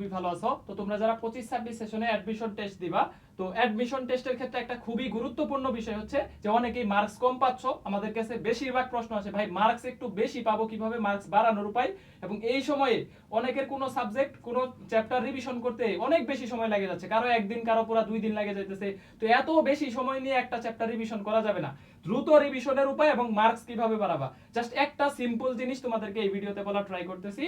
খুবই ভালো আছো। তো তোমরা যারা পঁচিশ, ছাব্বিশ সেশনে অ্যাডমিশন টেস্ট দিবা, তো অ্যাডমিশন টেস্টের ক্ষেত্রে একটা খুবই গুরুত্বপূর্ণ বিষয় হচ্ছে যে অনেকেই মার্কস কম পাচ্ছ। আমাদের কাছে বেশিরভাগ প্রশ্ন আছে ভাই মার্কস একটু বেশি পাবো কীভাবে? মার্কস বাড়ানোর উপায়? এবং এই সময়ে অনেকের কোনো সাবজেক্ট কোনো চ্যাপ্টার রিভিশন করতে অনেক বেশি সময় লাগে যাচ্ছে। কারও একদিন, কারও পুরো দুই দিন লাগে যাইতেছে। তো এত বেশি সময় নিয়ে একটা চ্যাপ্টার রিভিশন করা যাবে না। দ্রুত রিভিশনের উপায় এবং মার্কস কীভাবে বাড়াবা? জাস্ট একটা সিম্পল জিনিস তোমাদেরকে এই ভিডিওতে বলা ট্রাই করতেছি।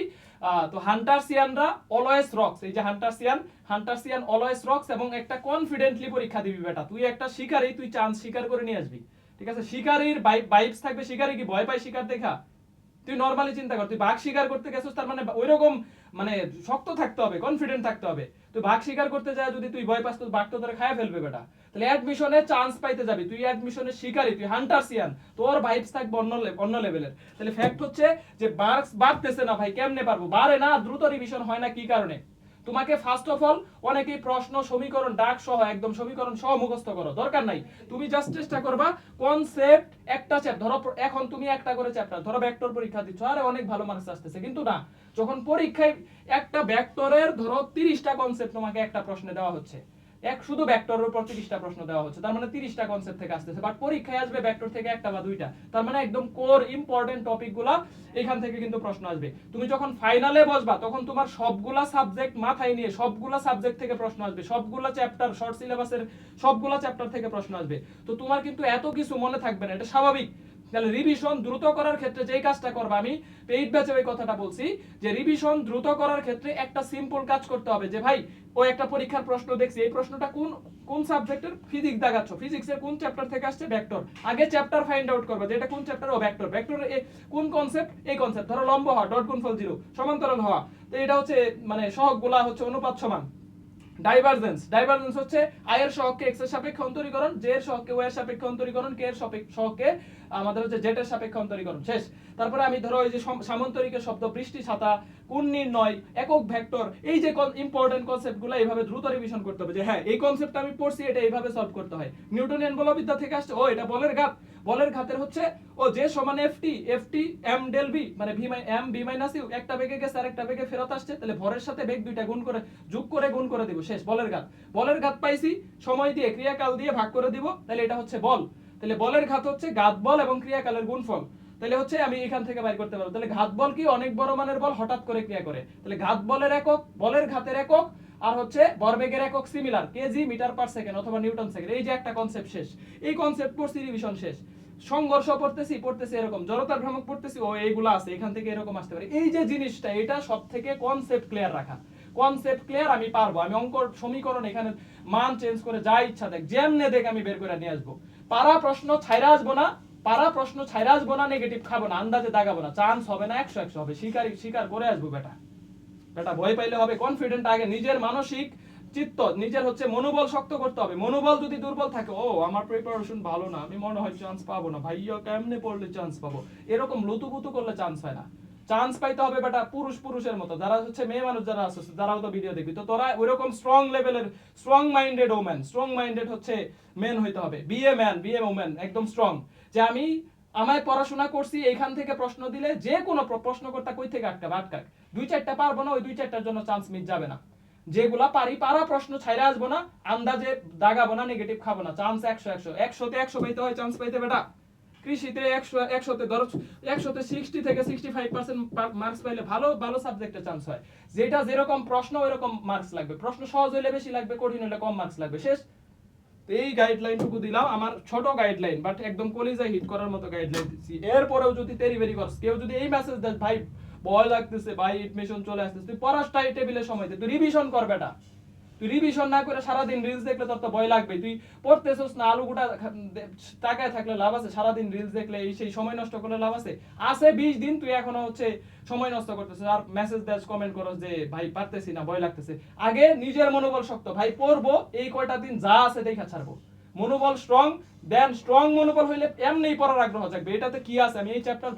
তো হান্টারসিয়ানরা অলওয়েজ রক্স এই যে হান্টারসিয়ান হান্টারসিয়ান অলওয়েজ রক্স এবং একটা কনফিডেন্টলি পরীক্ষা দিবি বেটা। তুই একটা শিকারি, তুই চান্স শিকার করে নিয়ে আসবি। ঠিক আছে? শিকারির বাইপস থাকবে শিকারি কি? ভয় পায় শিকার দেখা। তুই নর্মালি চিন্তা কর, তুই বাঘ শিকার করতে গেছিস, তার মানে ওইরকম মানে শক্ত থাকতে হবে কনফিডেন্ট থাকতে হবে। তুই বাঘ শিকার করতে যায় যদি তুই ভয় পাস, তো বাঘ তো তোরে খায় ফেলবে বেটা। তাহলে অ্যাডমিশনে চান্স পাইতে যাবি। তুই অ্যাডমিশনে শিকারি, তুই হান্টারসিয়ান তোর ভাইবস থাকবে অন্য অন্য লেভেলের তাহলে ফ্যাক্ট হচ্ছে যে মার্কস বাড়তেছে না ভাই, কেমনে পারব? বাড়ে না, দ্রুত রিভিশন হয় না, কি কারণে? তোমাকে ফার্স্ট অফ অল অনেকেই প্রশ্ন, সমীকরণ, ডাক সহ, একদম সমীকরণ সহ মুখস্থ করো। দরকার নাই। তুমি জাস্ট চেষ্টা করবা কনসেপ্ট একটা চ্যাপ্টার ধরো এখন তুমি একটা করে চ্যাপ্টার ধরো ভেক্টর পরীক্ষা দিচ্ছ। আরে, অনেক ভালো মানুষ আসতেছে। কিন্তু না, যখন পরীক্ষায় একটা ভেক্টরের ধরো তিরিশটা কনসেপ্ট তোমাকে একটা প্রশ্নে দেওয়া হচ্ছে। এক শুধু ভেক্টরের উপর তিরিশটা প্রশ্ন দেওয়া হচ্ছে, তার মানে তিরিশটা কনসেপ্ট থেকে আসতেছে। বাট পরীক্ষায় আসবে ভেক্টর থেকে একটা বা দুইটা। তার মানে একদম কোর ইম্পর্টেন্ট টপিকগুলা এখান থেকে কিন্তু প্রশ্ন আসবে। তুমি যখন ফাইনালে বসবা, তখন তোমার সবগুলা সাবজেক্ট মাথায় নিয়ে সবগুলা সাবজেক্ট থেকে প্রশ্ন আসবে। সবগুলা চ্যাপ্টার শর্ট সিলেবাসের সবগুলা চ্যাপ্টার থেকে প্রশ্ন আসবে। তো তোমার কিন্তু এত কিছু মনে থাকবে না, এটা স্বাভাবিক। তাহলে রিভিশন দ্রুত করার ক্ষেত্রে যেই কাজটা করবা আমি, পেইড ব্যাচে ওই কথাটা বলছি, যে রিভিশন দ্রুত করার ক্ষেত্রে একটা সিম্পল কাজ করতে হবে, যে ভাই, ও একটা পরীক্ষার প্রশ্ন দেখছি, এই প্রশ্নটা কোন কোন সাবজেক্টের? ফিজিক্স দেখাচ্ছ ফিজিক্সের কোন চ্যাপ্টার থেকে আসছে? ভেক্টর আগে চ্যাপ্টার ফাইন্ড আউট করবে, যে এটা কোন চ্যাপ্টার ও ভেক্টর ভেক্টর কোন কনসেপ্ট এই কনসেপ্ট ধরো লম্ব হওয়া ডট গুণফল জিরো সমান্তরাল হওয়া। তো এটা হচ্ছে মানে সহগগুলা হচ্ছে অনুপাত সমান। ডাইভারজেন্স ডাইভারজেন্স হচ্ছে আয়ের সহগকে এক্সের সাপেক্ষে অন্তরীকরণ জে এর সহগকে ওয়াই এর সাপেক্ষে অন্তরীকরণ কে এর সহগকে আমাদের হচ্ছে জেড এর সাপেক্ষে অন্তরীকরণ। শেষ। তারপরে আমি ধরো এই যে সম- সামান্তরিকের শব্দ, বৃষ্টি, ছাতা কোন নির্ণয়, একক ভেক্টর, এই যে ইম্পর্টেন্ট কনসেপ্টগুলো এইভাবে দ্রুত রিভিশন করতে হবে যে হ্যাঁ এই কনসেপ্ট আমি পড়ছি, এটা এইভাবে সলভ করতে হয়। নিউটনিয়ান বলবিদ্যা থেকে আসছে, ও, এটা বলের ঘাত। বলের ঘাতের হচ্ছে, ও যে সমান FT FT M del B মানে V M B minus U একটা বেগে গেছে আর একটা বেগে ফেরত আসছে, তাহলে ভরের সাথে বেগ দুইটা গুণ করে, যোগ করে গুণ করে দিব। শেষ, বলের ঘাত। বলের ঘাত পাইছি, সময় দিয়ে ক্রিয়াকাল দিয়ে ভাগ করে দিব, তাহলে এটা হচ্ছে বল। তাহলে বলের ঘাত হচ্ছে ঘাত বল এবং ক্রিয়াকালের গুণফল। তাহলে হচ্ছে আমি এখান থেকে বাইর করতে পারব। তাহলে ঘাত বল কি? অনেক বড় মানের বল হঠাৎ করে ক্রিয়া করে। তাহলে ঘাত বলের একক, বলের ঘাতের একক, আর হচ্ছে ভরবেগের একক similar kg metre per second অথবা নিউটন সেকেন্ড এই যে একটা কনসেপ্ট শেষ। এই কনসেপ্ট পড়ছি রিভিশন শেষ। সংঘর্ষ পড়তেছি পড়তেছি এরকম। জড়তার ভ্রামক পড়তেছি, ও এইগুলো আছে, এখান থেকে এরকম আসতে পারে। এই যে জিনিসটা, এটা সব থেকে কনসেপ্ট ক্লিয়ার রাখা। কনসেপ্ট ক্লিয়ার আমি পারব। আমি অঙ্ক সমীকরণ এখানে মান চেঞ্জ করে যা ইচ্ছা দেখ, যেমনে দেখ আমি বের করে নিয়ে আসব। পারা প্রশ্ন ছাইরা আসব না, পারা প্রশ্ন ছাইরা আসব না নেগেটিভ খাব না, আন্দাজে দাগাবো না। চান্স হবে না একশো একশো হবে। শিকার শিকার করে আসব বেটা। বেটা, ভয় পাইলে হবে কনফিডেন্ট আগে। নিজের মানসিক চিত্ত, নিজের হচ্ছে মনোবল শক্ত করতে হবে। মনোবল যদি দুর্বল থাকে, ও, আমার প্রিপারেশন ভালো না, আমি মনে হয় চান্স পাবো না। ভাইয়া, কেমনে পড়লে চান্স পাবো? এরকম লুতুপুতু করলে চান্স হয় না। চান্স পাইতে হবে বেটা পুরুষ পুরুষের মতো। যারা হচ্ছে মেয়ে মানুষ যারা আছে তারাও তো ভিডিও দেখবি। তো তোরা ওইরকম স্ট্রং লেভেলের strong minded woman strong minded হচ্ছে মেন হইতে হবে। Be a man be a woman একদম স্ট্রং যে আমি আমায় পড়াশোনা করছি, এইখান থেকে প্রশ্ন দিলে যে কোনো প্র- প্রশ্নকর্তা কই থেকে আটকাবে? আটকাক। দুই চারটা পারব না, ওই দুই চারটার জন্য চান্স মিস যাবে না। যেগুলা পারি, পারা প্রশ্ন ছাইরা আসব না, আন্দাজে দাগাবো না নেগেটিভ খাব না। চান্স একশো একশো। একশোতে একশো পাইতে হয় চান্স পাইতে বেটা। কৃষিতে একশো, একশোতে ধরো, একশোতে সিক্সটি থেকে সিক্সটি ফাইভ পার্সেন্ট মার্কস পাইলে ভালো ভালো সাবজেক্টে চান্স হয়। যেটা যেরকম প্রশ্ন, ওইরকম মার্কস লাগবে। প্রশ্ন সহজ হইলে বেশি লাগবে, কঠিন কম মার্কস লাগবে। শেষ? এই গাইডলাইনটুকু দিলাম। আমার ছোট গাইডলাইন বাট একদম কলিজায় হিট করার মতো গাইডলাইন দিচ্ছি। এরপরেও যদি তেরি বেরি করস কেউ যদি এই মেসেজ দেয়, ভাই, ভয় লাগতেছে, ভাই এডমিশন চলে আসতেছে, তুই পড়াশটাই টেবিলে সময়, তুই রিভিশন কর, বেটা। তুই রিভিশন না করে সারাদিন রিলস দেখলে তোর তো ভয় লাগবে তুই পড়তেছস না, আলু গোটা টাকায় থাকলে লাভ আছে, সারাদিন রিলস দেখলে এই সেই সময় নষ্ট করলে লাভ আছে? আছে বিশ দিন, তুই এখনও হচ্ছে সময় নষ্ট করতেছিস। আর মেসেজ দেস কমেন্ট করস যে, ভাই, পারতেছি না, ভয় লাগতেছে। আগে নিজের মনোবল শক্ত, ভাই, পড়ব, এই কয়টা দিন যা আছে দেখা ছাড়বো। মনোবল স্ট্রং দেন স্ট্রং মনোবল হইলে এমনিই পড়ার আগ্রহ থাকবে এটাতে কি আছে? আমি এই চ্যাপ্টার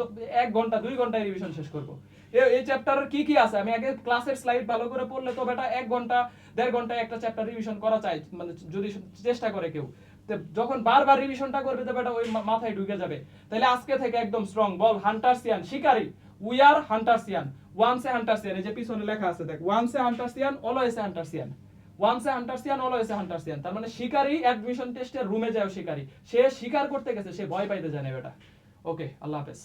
এক ঘণ্টা, দুই ঘন্টায় রিভিশন শেষ করব। এই চ্যাপ্টারের কি কি আছে? আমি আগে ক্লাসের স্লাইড ভালো করে পড়লে তো বেটা এক ঘণ্টা, দেড় ঘন্টায় একটা চ্যাপ্টার রিভিশন করা চাই মানে যদি চেষ্টা করে কেউ। যখন বারবার রিভিশনটা করবে তো বেটা ওই মাথায় ঢুকে যাবে। তাহলে আজকে থেকে একদম স্ট্রং বল হান্টারসিয়ান শিকারি। উই আর হান্টারসিয়ান ওয়ান্স এ হান্টারসিয়ান এই যে পিছনে লেখা আছে দেখ once a Huntersian always a Huntersian once Huntersian always a Huntersian তার মানে শিকারি অ্যাডমিশন টেস্টের রুমে যায় শিকারি। সে শিকার করতে গেছে, সে ভয় পাইতে জানে এটা ওকে আল্লাহ হাফেজ।